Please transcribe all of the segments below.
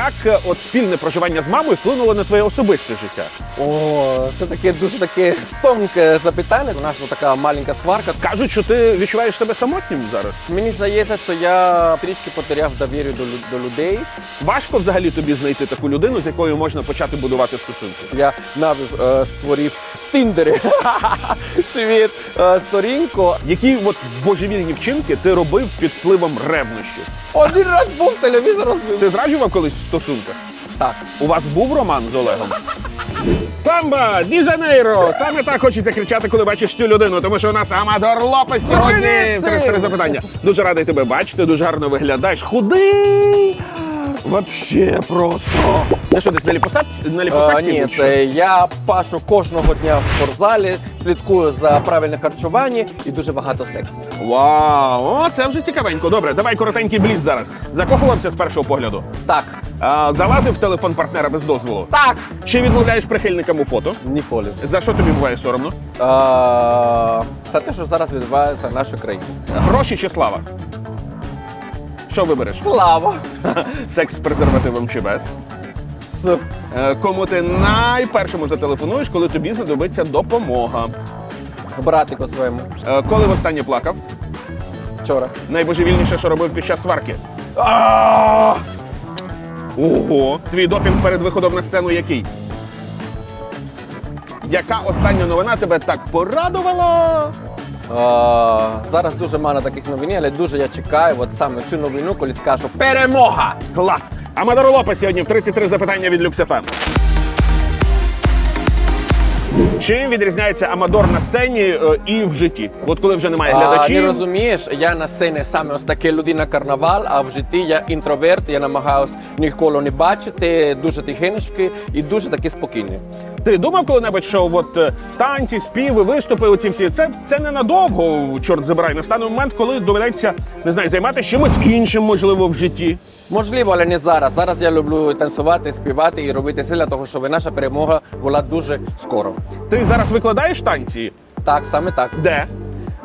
Як е, от спільне проживання з мамою вплинуло на твоє особисте життя? О, це таке дуже таке тонке запитання. У нас була така маленька сварка. Кажуть, що ти відчуваєш себе самотнім зараз. Мені здається, що я трішки потеряв довір'я до, лю- до людей. Важко взагалі тобі знайти таку людину, з якою можна почати будувати стосунки. Я навіть е, створив в Тіндері цвіт е, сторінку. Які от божевільні вчинки ти робив під впливом ревнощів? Один раз був телевізор розбив. Ти зраджував колись стосунках? Так. У вас був роман з Олегом? Самба, Ді Жанейро! Саме так хочеться кричати, коли бачиш цю людину, тому що у нас Амадор Лопес сьогодні. Привіт, Три запитання. Дуже радий тебе бачити, дуже гарно виглядаєш. Худий! Вообще просто. Ти що, десь на ліпосакції? На Е, ліпосакції ні, був, це я пашу кожного дня в спортзалі, слідкую за правильне харчування і дуже багато сексу. Вау! О, це вже цікавенько. Добре, давай коротенький бліц зараз. Закохувався з першого погляду. Так. А, залазив в телефон партнера без дозволу. Так. Чи відмовляєш прихильникам у фото? Ніколи. За що тобі буває соромно? Це те, що зараз відбувається в нашій країні. Гроші чи слава? Що вибереш? Слава! Секс з презервативом чи без? З Е, Кому ти найпершому зателефонуєш, коли тобі знадобиться допомога? братику своєму. Е, Коли востаннє плакав? Вчора. Найбожевільніше, що робив під час сварки? Ого! Твій допінг перед виходом на сцену який? Яка остання новина тебе так порадувала? Е, Зараз дуже мало таких новин, але дуже я чекаю от саме цю новину, коли скажу перемога! Клас! Амадоро Лопес сьогодні в 33 запитання від Люксефем. Чим відрізняється Амадор на сцені е, і в житті? От коли вже немає А, глядачів. не розумієш, я на сцені саме ось таке людина карнавал, а в житті я інтроверт, я намагаюсь ніколи не бачити, дуже тихенечки і дуже таки спокійний. Ти думав коли-небудь, що от е, танці, співи, виступи, оці всі це, це ненадовго, чорт забирай. Настане момент, коли доведеться не знаю, займатися чимось іншим, можливо, в житті. Можливо, але не зараз. Зараз я люблю танцювати, співати і робити все для того, щоб наша перемога була дуже скоро. Ти зараз викладаєш танці? Так, саме так. Де?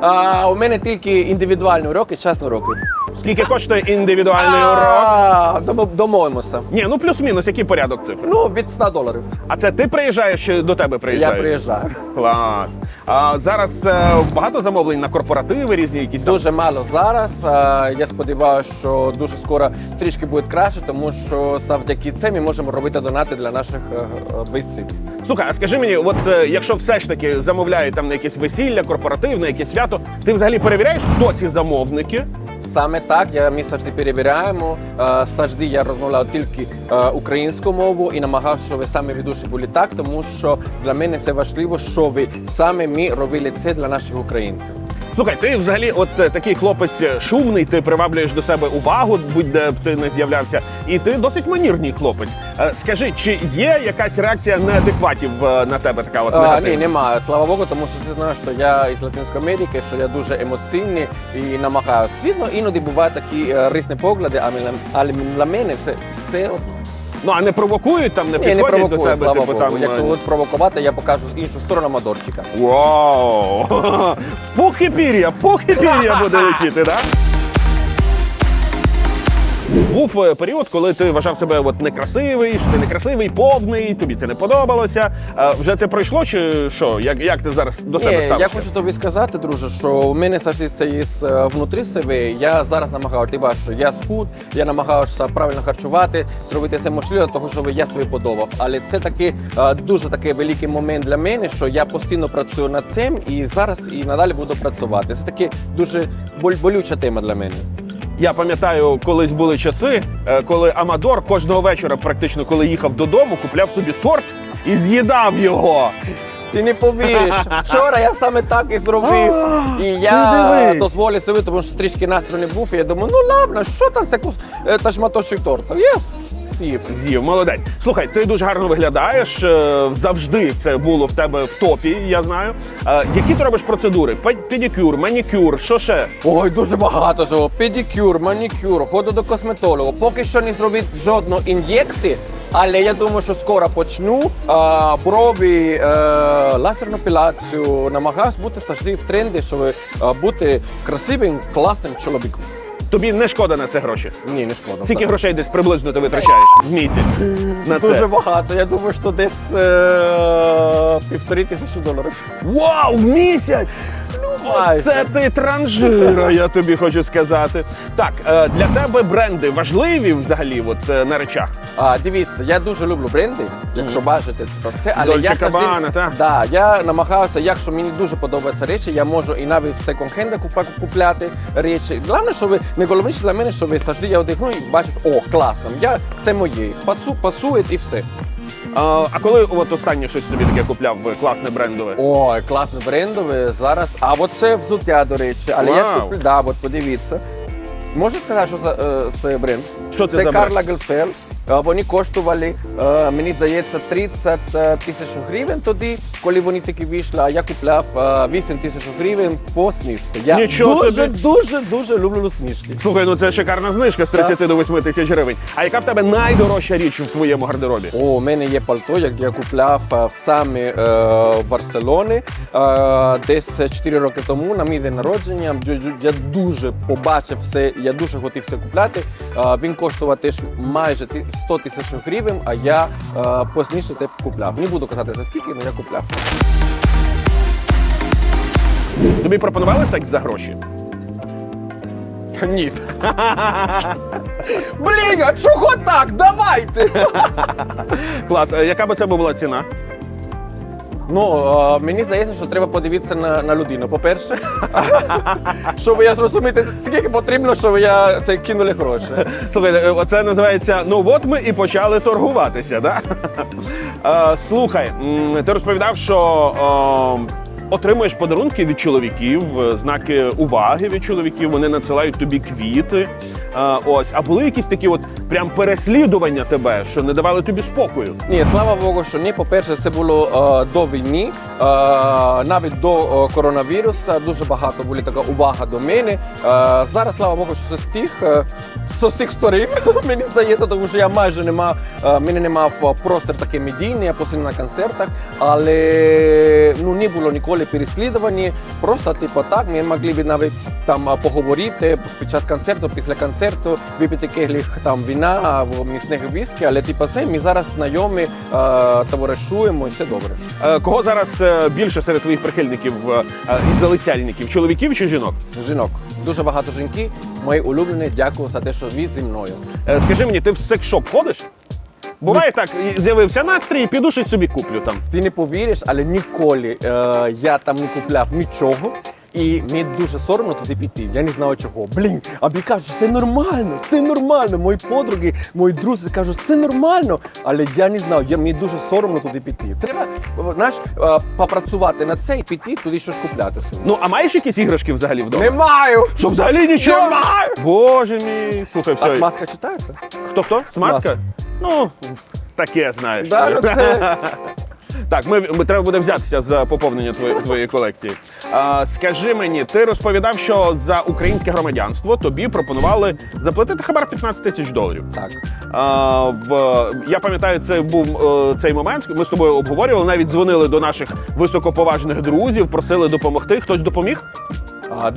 А, у мене тільки індивідуальні уроки, чесні уроки. Скільки коштує індивідуальний урок? А, домо- Домовимося. Ні, ну плюс-мінус, який порядок цифр. Ну, від 100 доларів. А це ти приїжджаєш чи до тебе Я приїжджаю. Клас. А зараз е, багато замовлень на корпоративи різні якісь там. Дуже мало зараз. А, Я сподіваюся, що дуже скоро трішки буде краще, тому що завдяки це ми можемо робити донати для наших е, е, бійців. Слухай, а скажи мені, от е, якщо все ж таки замовляють там на якесь весілля, корпоративне, якесь свято, ти взагалі перевіряєш, хто ці замовники? Саме так, я, ми завжди перевіряємо. Е, Завжди я розмовляю тільки е, українську мову і намагався, щоб ви саме ведучі були так, тому що для мене це важливо, що ви саме ми робили це для наших українців. Слухай, ти взагалі, от е, такий хлопець шумний, ти приваблюєш до себе увагу, будь-де б ти не з'являвся, і ти досить манірний хлопець. Скажи, чи є якась реакція неадекватів на тебе така от А, ні, немає. Слава Богу, тому що всі знають, що я із Латинської Америки, що я дуже емоційний і намагаюся. Звісно, іноді бувають такі рисні різні погляди, але, для мене все, все одно. Ну а не провокують там, не Ні, не провокую, до тебе, слава типу Богу. там. Якщо будуть провокувати, я покажу іншу сторону Мадорчика. Вау! Пух і пір'я, пух і пір'я буде летіти, да? Був е, період, коли ти вважав себе от некрасивий, що ти некрасивий, повний, тобі це не подобалося. Е, Вже це пройшло, чи що? Як, як ти зараз до себе Ні, я хочу тобі сказати, друже, що у мене завжди це є е, внутрі себе. Я зараз намагаюся, ти бачиш, що я схуд, я намагаюся правильно харчувати, зробити все можливе, того, щоб я себе подобав. Але це такий е, дуже такий великий момент для мене, що я постійно працюю над цим і зараз і надалі буду працювати. Це таке дуже боль- болюча тема для мене. Я пам'ятаю, колись були часи, е, коли Амадор кожного вечора, практично коли їхав додому, купляв собі торт і з'їдав його. Ти не повіриш. Вчора я саме так і зробив. І я дивись. дозволив собі, тому що трішки настрою не був. І я думаю, ну ладно, що там це кус е, та шматочок торта? Єс, сів. З'їв, молодець. Слухай, ти дуже гарно виглядаєш. е, Завжди це було в тебе в топі, я знаю. Е, Які ти робиш процедури? Пе- Педикюр, манікюр, що ще? Ой, дуже багато цього. Педикюр, манікюр, ходу до косметолога. Поки що не зробив жодної ін'єкції, але я думаю, що скоро почну. А, брові, е, лазерну епіляцію. Намагаюсь бути завжди в тренді, щоб е, бути красивим, класним чоловіком. Тобі не шкода на це гроші. Ні, не шкода. Скільки грошей десь приблизно ти витрачаєш в місяць на це? Дуже багато. Я думаю, що десь е, півтори тисячі доларів. Вау, в місяць! Майже. Це ти транжира, я тобі хочу сказати. Так, е, для тебе бренди важливі взагалі от, е, на речах. А, дивіться, я дуже люблю бренди, якщо бачите типу, все, але Dolce я завжди, Gabbana, та? да, я намагаюся, якщо мені дуже подобаються речі, я можу і навіть в секонд-хенді купа- купляти речі. Головне, що ви найголовніше для мене, що ви завжди я одягну і бачиш, о, класно, я це моє. Пасу, пасує і все. А, а коли от останнє щось собі таке купляв е, класне брендове? Ой, класне брендове зараз. А от це взуття, до речі. Але я Вау. скуплю, да, от подивіться. Можна сказати, що це, е, це бренд? Що це це за Карла Гельфел. Е, Вони коштували, е, мені здається, 30 тисяч гривень тоді, коли вони такі вийшли, а я купляв е, 8 тисяч гривень по знижці. Я Нічого дуже, собі. дуже, дуже люблю знижки. Слухай, ну це шикарна знижка з 30 до 8 тисяч гривень. А яка в тебе найдорожча річ в твоєму гардеробі? О, у мене є пальто, як я купляв е, саме е, в Барселоні е, десь 4 роки тому на мій день народження. Я дуже побачив все, я дуже хотів все купляти. Е, він коштував теж майже 100 тисяч гривень, а я е, позніше те купляв. Не буду казати за скільки, але я купляв. Тобі пропонували секс за гроші? Ні. Блін, а чого так? Давайте! Клас, яка би це була ціна? Ну, е, мені здається, що треба подивитися на, на людину. По-перше, щоб я зрозуміти, скільки потрібно, щоб я це кинули гроші. Слухай, е, оце називається Ну от ми і почали торгуватися, да? Е, Слухай, ти розповідав, що е, отримуєш подарунки від чоловіків, е, знаки уваги від чоловіків, вони надсилають тобі квіти. Е, Ось, а були якісь такі от прям переслідування тебе, що не давали тобі спокою? Ні, слава Богу, що ні. По-перше, це було е, до війни, е, навіть до е, коронавірусу. Дуже багато була така увага до мене. Е, зараз, слава Богу, що це стих е, з усіх сторін, мені здається, тому що я майже не мав, е, мене не мав е, простір такий медійний, я постійно на концертах, але ну, не було ніколи переслідування. Просто, типу, так, ми могли б навіть там поговорити під час концерту, після концерту, випити кегліх там вина або міцних віскі, але типу, все, ми зараз знайомі, товаришуємо і все добре. Е, Кого зараз е, більше серед твоїх прихильників е, і залицяльників? Чоловіків чи жінок? Жінок. Дуже багато жінки, мої улюблені, дякую за те, що ви зі мною. Скажи мені, ти в секс-шоп ходиш? Буває так, з'явився настрій, піду щось собі куплю там. Ти не повіриш, але ніколи е, я там не купляв нічого. І мені дуже соромно туди піти. Я не знаю чого. Блін, а мені кажуть, це нормально, це нормально. Мої подруги, мої друзі кажуть, це нормально. Але я не знаю, я, мені дуже соромно туди піти. Треба знаєш, е, попрацювати на це і піти туди щось купляти собі. Ну, а маєш якісь іграшки взагалі вдома? не маю! Що взагалі нічого? Немає! Боже мій, слухай, А смазка читається? Хто хто? Смазка? Смазка. Ну, таке знаєш. Да, ну це... Так, ми, ми треба буде взятися за поповнення твоєї, твоєї колекції. А, скажи мені, ти розповідав, що за українське громадянство тобі пропонували заплатити хабар 15 тисяч доларів. Так. А, в, я пам'ятаю, це був е, цей момент. Ми з тобою обговорювали, навіть дзвонили до наших високоповажних друзів, просили допомогти. Хтось допоміг?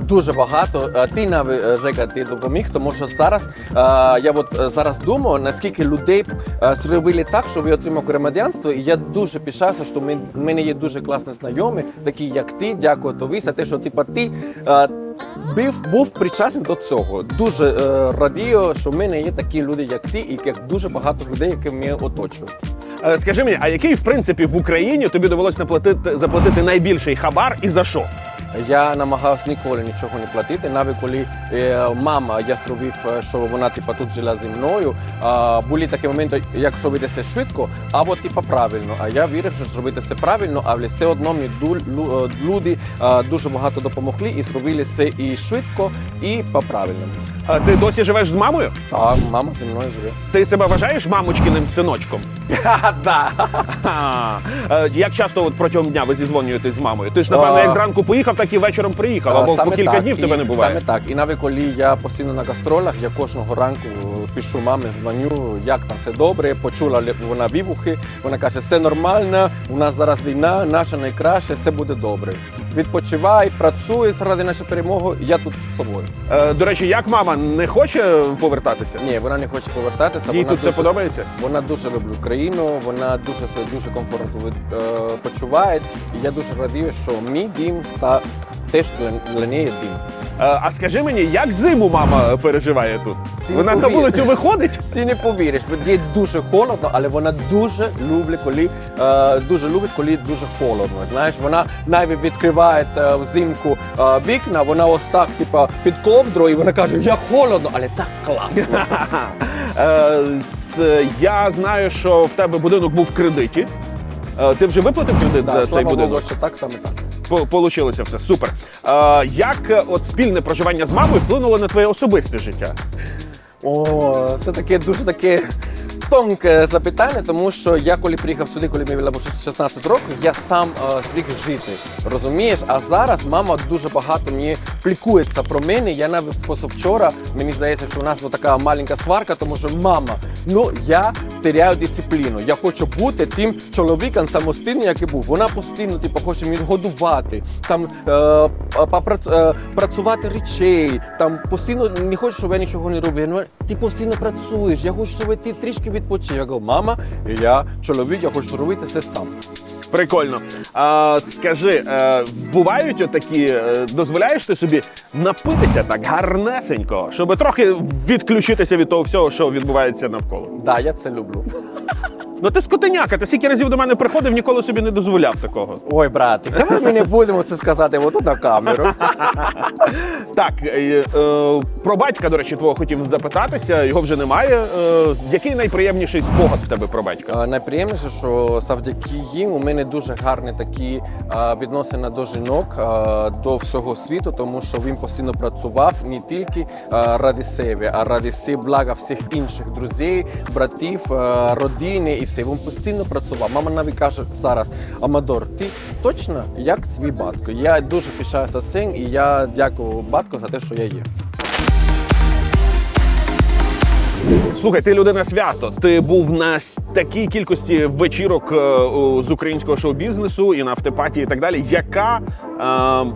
Дуже багато. Ти навіть е, Жека, ти допоміг, тому що зараз я от е, зараз думаю, наскільки людей е, зробили так, що ви отримали громадянство, і я дуже пишаюся, що в мене є дуже класні знайомі, такі як ти. Дякую тобі за те, що типа ти. Був, був причасний до цього. Дуже е, радію, що в мене є такі люди, як ти, і як дуже багато людей, які мене оточують. Скажи мені, а який в принципі в Україні тобі довелось наплатити заплатити найбільший хабар і за що? Я намагався ніколи нічого не платити. Навіть коли мама, я зробив, що вона типа тут жила зі мною. Були такі моменти, як робити все швидко, або типа правильно. А я вірив, що зробити все правильно, але все одно мені люди дуже багато допомогли і зробили все і швидко, і по правильному. Ти досі живеш з мамою? А мама зі мною живе. Ти себе вважаєш мамочкиним синочком? Е, Як часто от протягом дня ви зізвонюєтесь з мамою? Ти ж напевно, як зранку поїхав, так і вечором приїхав, або Саме по кілька так. днів І тебе не буває. Саме так. І навіть коли я постійно на гастролях, я кожного ранку пишу мамі, дзвоню, як там все добре. Почула вона вибухи. Вона каже, все нормально, у нас зараз війна, наша найкраще, все буде добре. Відпочивай, працюй заради нашої перемоги. Я тут з собою. Е, до речі, як мама не хоче повертатися? Ні, вона не хоче повертатися. Їй вона тут все подобається? Вона дуже любить Україну, вона дуже себе дуже комфортно відпочиває. е, почуває. І я дуже радію, що мій дім став теж для, для неї дім. Е, а скажи мені, як зиму мама переживає тут? Ти Вона на вулицю виходить? Ти не повіриш, бо їй дуже холодно, але вона дуже любить, коли е, дуже любить, коли дуже холодно. Знаєш, вона навіть відкриває е, взимку е, вікна, вона ось так, типа, під ковдрою, і вона каже, як холодно, але так класно. Е, я знаю, що в тебе будинок був в кредиті. Е, ти вже виплатив кредит за цей слава будинок? Богу, що так саме так. По- Получилося все супер. Е, як от спільне проживання з мамою вплинуло на твоє особисте життя? О, це таке дуже таке тонке запитання, тому що я коли приїхав сюди, коли мені було 16 років, я сам е, звик жити. Розумієш? А зараз мама дуже багато мені плікується про мене. Я навіть позавчора, мені здається, що у нас була така маленька сварка, тому що мама, ну я теряю дисципліну. Я хочу бути тим чоловіком самостійним, який був. Вона постійно типу, хоче мені годувати, там е, попрац- е, працювати речей, там постійно не хоче, щоб я нічого не робив. Ну, ти постійно працюєш, я хочу, щоб ти трішки відпочив. Я кажу, мама, я чоловік, я хочу зробити це сам. Прикольно. А, скажи, а, бувають отакі, е, дозволяєш ти собі напитися так гарнесенько, щоб трохи відключитися від того всього, що відбувається навколо? Да, я це люблю. Ну ти скотиняка, ти скільки разів до мене приходив, ніколи собі не дозволяв такого. Ой, братик, давай ми не будемо це сказати отут на камеру. Так, е, е, про батька, до речі, твого хотів запитатися, його вже немає. Е, який найприємніший спогад в тебе про батька? Е, Найприємніше, що завдяки їм у мене дуже гарні такі е, відносини до жінок, е, до всього світу, тому що він постійно працював не тільки е, ради себе, а ради всі блага всіх інших друзів, братів, е, родини і все. Він постійно працював. Мама навіть каже зараз: Амадор, ти точно як свій батько. Я дуже пишаюся цим, і я дякую батьку за те, що я є. Слухай, ти людина свято. Ти був на такій кількості вечірок е, з українського шоу-бізнесу і на автопаті, і так далі. Яка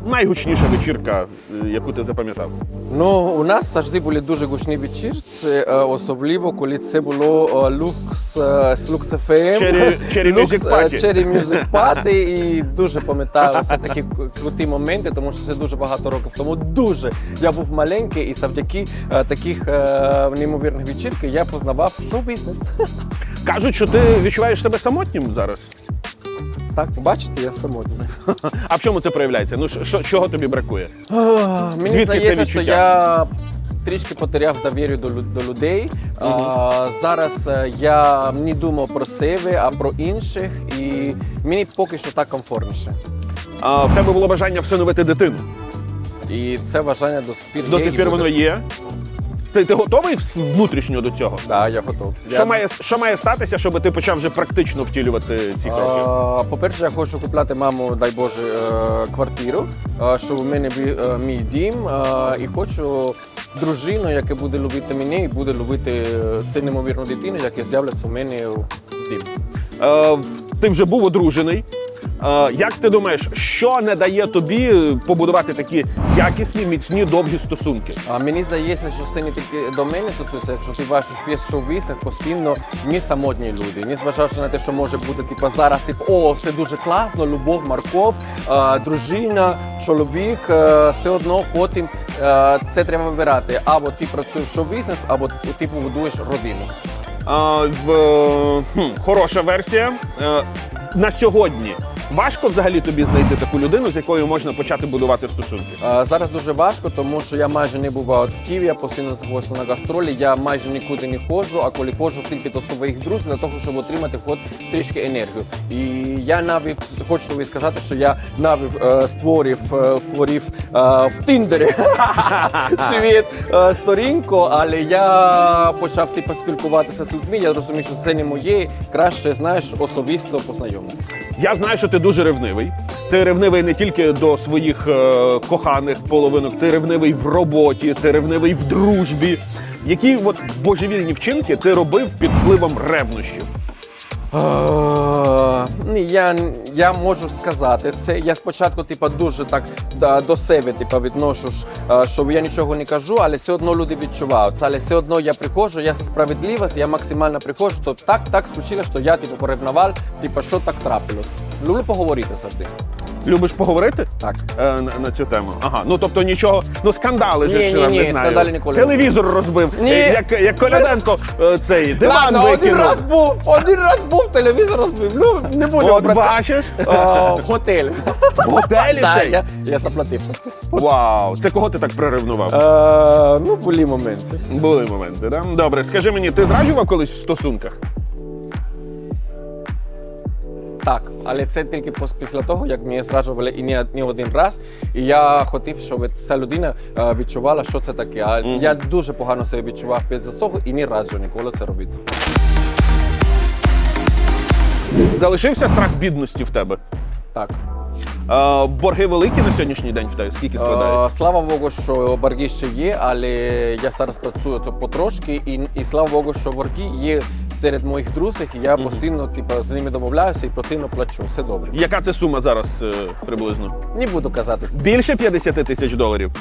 найгучніша вечірка, е, яку ти запам'ятав? Ну, у нас завжди були дуже гучні вечірці, е, особливо коли це було е, люкс е, з Lux FM. Cherry- Music е, Party. І дуже пам'ятаю все такі круті моменти, тому що це дуже багато років тому. Дуже я був маленький, і завдяки е, таких е, неймовірних вечірках я познавав шоу-бізнес. Кажуть, що ти відчуваєш себе самотнім зараз. Так, бачите, я самотній. А в чому це проявляється? Ну що, чого тобі бракує? Мені Звідки здається, що я трішки потеряв довір'я до, до людей. А, зараз е, я не думав про себе, а про інших, і мені поки що так комфортніше. А, в тебе було бажання всиновити дитину. І це бажання до сих пір До сих пір буде. воно є. Ти, ти готовий внутрішньо до цього? Да, я готов. Що, Я- має, що має статися, щоб ти почав вже практично втілювати ці кроки? А, По-перше, я хочу купляти маму, дай Боже, е, квартиру, е, щоб у мене був е, мій дім. І хочу дружину, яка буде любити мене і буде любити цю неймовірну дитину, яка з'являться у мене в дім. Ти вже був одружений. Е, як ти думаєш, що не дає тобі побудувати такі якісні, міцні, довгі стосунки? А мені здається, що це не тільки до мене стосується, якщо ти бачиш весь шоу-бізнес, постійно ми самотні люди. Незважаючи на те, що може бути типу, зараз, типу, о, все дуже класно, любов, морков, е, дружина, чоловік, е, все одно потім е, це треба вибирати. Або ти працюєш в шоу-бізнес, або ти побудуєш родину. Е, в, е, хм, хороша версія. Е, на сьогодні важко взагалі тобі знайти таку людину, з якою можна почати будувати стосунки. Е, Зараз дуже важко, тому що я майже не бував в Києві, я постійно знаходжуся на гастролі, я майже нікуди не ходжу, а коли ходжу тільки до своїх друзів для того, щоб отримати хоч трішки енергію. І я навіть хочу тобі сказати, що я навіть е, створив, е, створив е, в Тіндері світ е, сторінку, але я почав типу, спілкуватися з людьми. Я розумію, що це не моє, краще знаєш особисто познайомитися. Я знаю, що ти дуже ревнивий. Ти ревнивий не тільки до своїх е, коханих половинок, ти ревнивий в роботі, ти ревнивий в дружбі. Які от божевільні вчинки ти робив під впливом ревнощів? Я, я можу сказати це. Я спочатку типу, дуже так до себе типу, відношу, що я нічого не кажу, але все одно люди відчувають. Але все одно я приходжу, я за справедливість, я максимально приходжу, то так, так случилось, що я типу, поревнував, типу, що так трапилось. Люблю поговорити завжди. Любиш поговорити? Так. Е, на, на цю тему. Ага, ну тобто нічого, ну скандали ж Ні, ж, ні, не знаю. скандали ніколи не Телевізор розбив. Ні. Е, Як, як Коляденко е, цей диван Ладно, один викинув. раз був, один раз був, телевізор розбив. Ну, не будемо От про це. бачиш, О, в готель. в готелі ще. й? я, я заплатив за це. Вау, це кого ти так приревнував? Е, ну, були моменти. Були моменти, да? Добре, скажи мені, ти зраджував колись в стосунках? Так, але це тільки після того, як мені зраджували і не, не один раз. І я хотів, щоб ця людина е, відчувала, що це таке. А я дуже погано себе відчував під засогу і не раджу ніколи це робити. Залишився страх бідності в тебе? Так. Е, борги великі на сьогоднішній день в тебе? Скільки складають? Е, слава Богу, що борги ще є, але я зараз працюю це потрошки, і, і слава Богу, що борги є серед моїх друзів, і я постійно типу, з ними домовляюся і постійно плачу. Все добре. Яка це сума зараз е, приблизно? Не буду казати. Більше 50 тисяч доларів?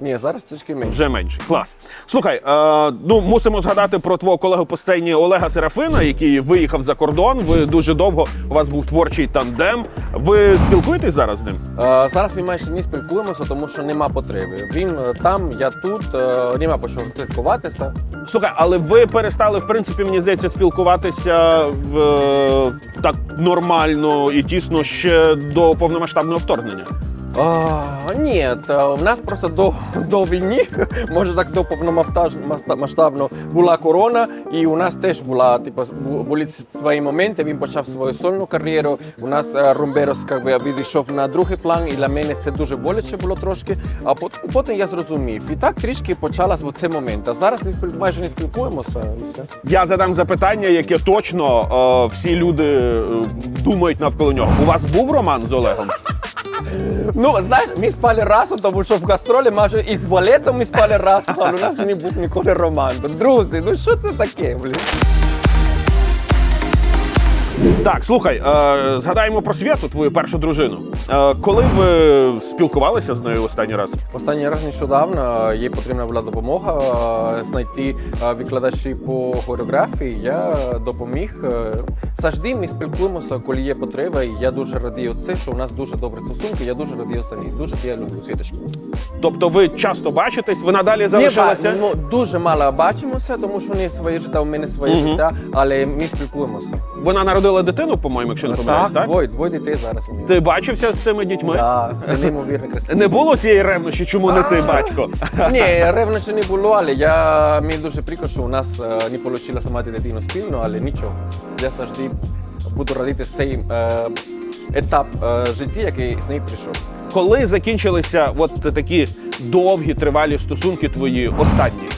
Ні, зараз трішки менше. Вже менше. Клас. Слухай, е, ну мусимо згадати про твого колегу по сцені Олега Серафина, який виїхав за кордон. Ви дуже довго у вас був творчий тандем. Ви спілкуєтесь зараз з ним? Е, Зараз ми майже не спілкуємося, тому що нема потреби. Він е, там, я тут, е, нема про що спілкуватися. Слухай, але ви перестали, в принципі, мені здається, спілкуватися в е, так нормально і тісно ще до повномасштабного вторгнення. А, ні, у нас просто до, до війни, може так до повномасштабно була корона, і у нас теж була типу, були свої моменти. Він почав свою сольну кар'єру. У нас е, Румберос відійшов на другий план, і для мене це дуже боляче було трошки. А потім, потім я зрозумів. І так трішки почалась в цей момент. А зараз не майже не спілкуємося і все. Я задам запитання, яке точно е, всі люди е, думають навколо нього. У вас був роман з Олегом? Ну, знаєш, ми спали разом, тому що в гастролі майже і з балетом ми спали разом, але у нас не був ніколи роман. Друзі, ну що це таке, блін? Так, слухай, е, згадаємо про Святу, твою першу дружину. Е, коли ви спілкувалися з нею останній раз? Останній раз нещодавно їй потрібна була допомога е, знайти е, викладачів по хореографії. Я допоміг. Е, Завжди ми спілкуємося, коли є потреба. І я дуже радію це, що у нас дуже добрі стосунки. Я дуже радію самі. Дуже я люблю світочки. Тобто ви часто бачитесь, ви надалі залишилися? Ну, дуже мало бачимося, тому що у неї своє життя, у мене своє життя, але ми спілкуємося. Вона народила дитину, по-моєму, якщо не помиляюсь, Так, двоє, двоє дітей зараз. у мене. Ти бачився з цими дітьми? Да, це неймовірно красиво. Не було цієї ревнощі, чому не ти, батько? Ні, ревнощі не було, але я мені дуже прикро, що у нас е, не вийшло мати дитину спільно, але нічого. Я завжди буду радити цей е, етап е, життя, який з нею прийшов. Коли закінчилися от такі довгі тривалі стосунки твої останні?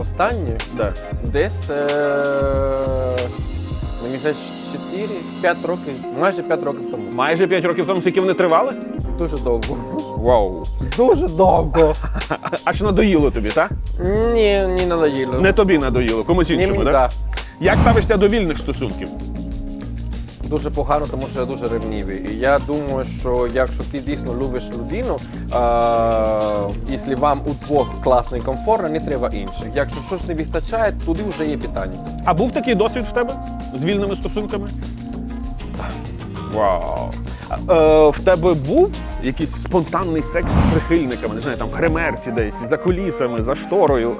Останнє десь е, мені здається, 4-5 років, майже 5 років тому. Майже 5 років тому, скільки вони тривали? Дуже довго. Вау. Дуже довго. Аж надоїло тобі, так? Ні, не надоїло. Не тобі надоїло, комусь іншому, мені, так? да. Як ставишся до вільних стосунків? Дуже погано, тому що я дуже ревнівий. І я думаю, що якщо ти дійсно любиш людину, а, якщо вам у двох класно і комфортно, не треба інших. Якщо щось не вистачає, туди вже є питання. А був такий досвід в тебе з вільними стосунками? Вау. Е, в тебе був якийсь спонтанний секс з прихильниками, не знаю, там в гримерці десь, за кулісами, за шторою.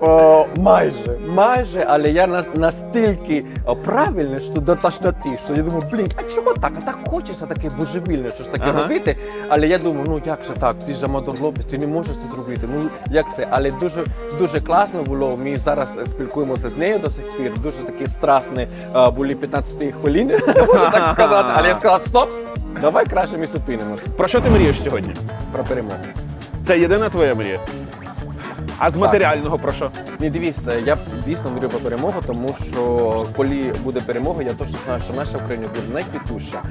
О, майже, майже, але я нас- настільки о, правильний, що до тошноти, що я думаю, блін, а чого так? А так хочеться таке божевільне, щось таке Ага. робити. Але я думаю, ну як же так? Ти ж молодий хлопець, ти не можеш це зробити. Ну як це? Але дуже дуже класно було. Ми зараз спілкуємося з нею до сих пір. Дуже такі страсні а, були 15 хвилин, можна так сказати. Але я сказав, стоп, давай краще ми зупинимося Про що ти мрієш сьогодні? про перемогу. Це єдина твоя мрія? А з матеріального про що? Не дивіться, я дійсно вірю про перемогу, тому що коли буде перемога, я точно знаю, що наша Україна буде найквітуща,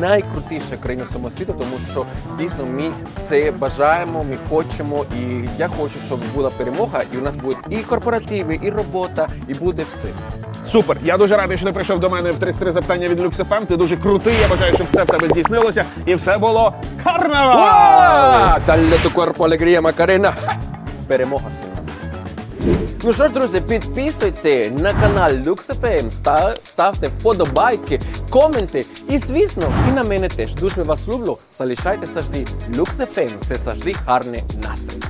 найкрутіша країна всього світу, тому що дійсно ми це бажаємо, ми хочемо, і я хочу, щоб була перемога, і у нас будуть і корпоративи, і робота, і буде все. Супер. Я дуже радий, що ти прийшов до мене в 33 запитання від LuxFM. Ти дуже крутий. Я бажаю, щоб все в тебе здійснилося і все було карнавал! А, Dalle tu cuerpo alegría, Макарина. Перемога всім. Ну що ж, друзі, підписуйте на канал LuxFM, ставте вподобайки, коменти і, звісно, і на мене теж. Дуже вас люблю. Залишайте завжди LuxFM, це завжди гарний настрій.